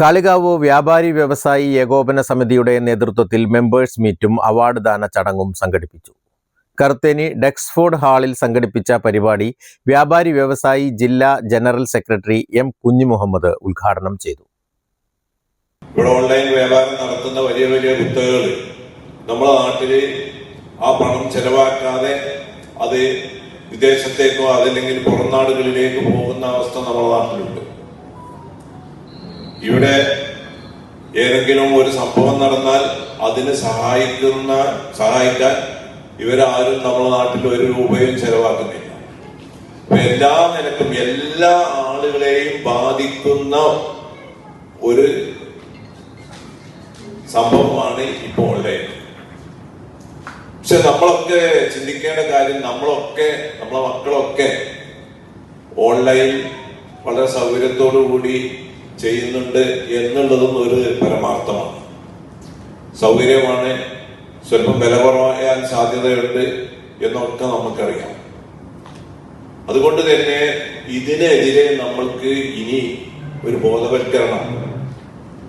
കാളികാവ് വ്യാപാരി വ്യവസായി ഏകോപന സമിതിയുടെ നേതൃത്വത്തിൽ മെമ്പേഴ്സ് മീറ്റും അവാർഡ് ദാന ചടങ്ങും സംഘടിപ്പിച്ചു. കർത്തേനി ഡെക്സ്ഫോർഡ് ഹാളിൽ സംഘടിപ്പിച്ച പരിപാടി വ്യാപാരി വ്യവസായി ജില്ലാ ജനറൽ സെക്രട്ടറി എം കുഞ്ഞിമുഹമ്മദ് ഉദ്ഘാടനം ചെയ്തു. ഇവിടെ ഓൺലൈൻ വ്യാപാരം നടത്തുന്ന വലിയ വലിയ കുത്തകകൾ നമ്മുടെ നാട്ടിൽ ആ പണം ചെലവാക്കാതെ അത് വിദേശത്തേക്കോ അതല്ലെങ്കിൽ പുറം നാടുകളിലേക്ക് പോകുന്ന അവസ്ഥ നമ്മുടെ നാട്ടിലുണ്ട്. ഇവിടെ ഏതെങ്കിലും ഒരു സംഭവം നടന്നാൽ അതിന് സഹായിക്കുന്ന സഹായിക്കാൻ ഇവരാരും നമ്മുടെ നാട്ടിൽ ഒരു രൂപയും ചെലവാക്കുന്നില്ല. എല്ലാ നിലക്കും എല്ലാ ആളുകളെയും ബാധിക്കുന്ന ഒരു സംഭവമാണ് ഇപ്പോൾ ഓൺലൈൻ പക്ഷെ നമ്മളൊക്കെ ചിന്തിക്കേണ്ട കാര്യം നമ്മളൊക്കെ നമ്മളെ മക്കളൊക്കെ ഓൺലൈൻ വളരെ സൗകര്യത്തോടു കൂടി ചെയ്യുന്നുണ്ട് എന്നുള്ളതും ഒരു പരമാർത്ഥമാണ്. സൗകര്യമാണ് സ്വല്പം വില കുറയാൻ സാധ്യതയുണ്ട് എന്നൊക്കെ നമുക്കറിയാം. അതുകൊണ്ട് തന്നെ ഇതിനെതിരെ നമ്മൾക്ക് ഇനി ഒരു ബോധവൽക്കരണം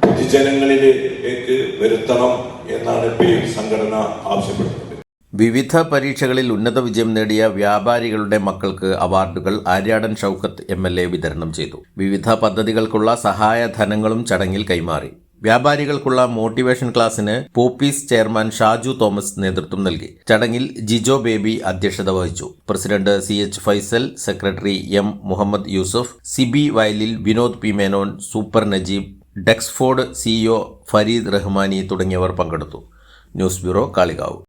പൊതുജനങ്ങളിലേക്ക് വരുത്തണം എന്നാണ് പേര് സംഘടന ആവശ്യപ്പെടുന്നത്. വിവിധ പരീക്ഷകളിൽ ഉന്നത വിജയം നേടിയ വ്യാപാരികളുടെ മക്കൾക്ക് അവാർഡുകൾ Aryadan Shoukath M L A വിതരണം ചെയ്തു. വിവിധ പദ്ധതികൾക്കുള്ള സഹായധനങ്ങളും ചടങ്ങിൽ കൈമാറി. വ്യാപാരികൾക്കുള്ള മോട്ടിവേഷൻ ക്ലാസ്സിന് പോപ്പീസ് ചെയർമാൻ ഷാജു തോമസ് നേതൃത്വം നൽകി. ചടങ്ങിൽ ജിജോ ബേബി അധ്യക്ഷത വഹിച്ചു. President C H Faisal secretary M Muhammad Yusuf Sibi Vayalil Vinod P Menon super Najeeb Dexford CEO Fareed Rahmani തുടങ്ങിയവർ പങ്കെടുത്തു. News bureau Kalikavu.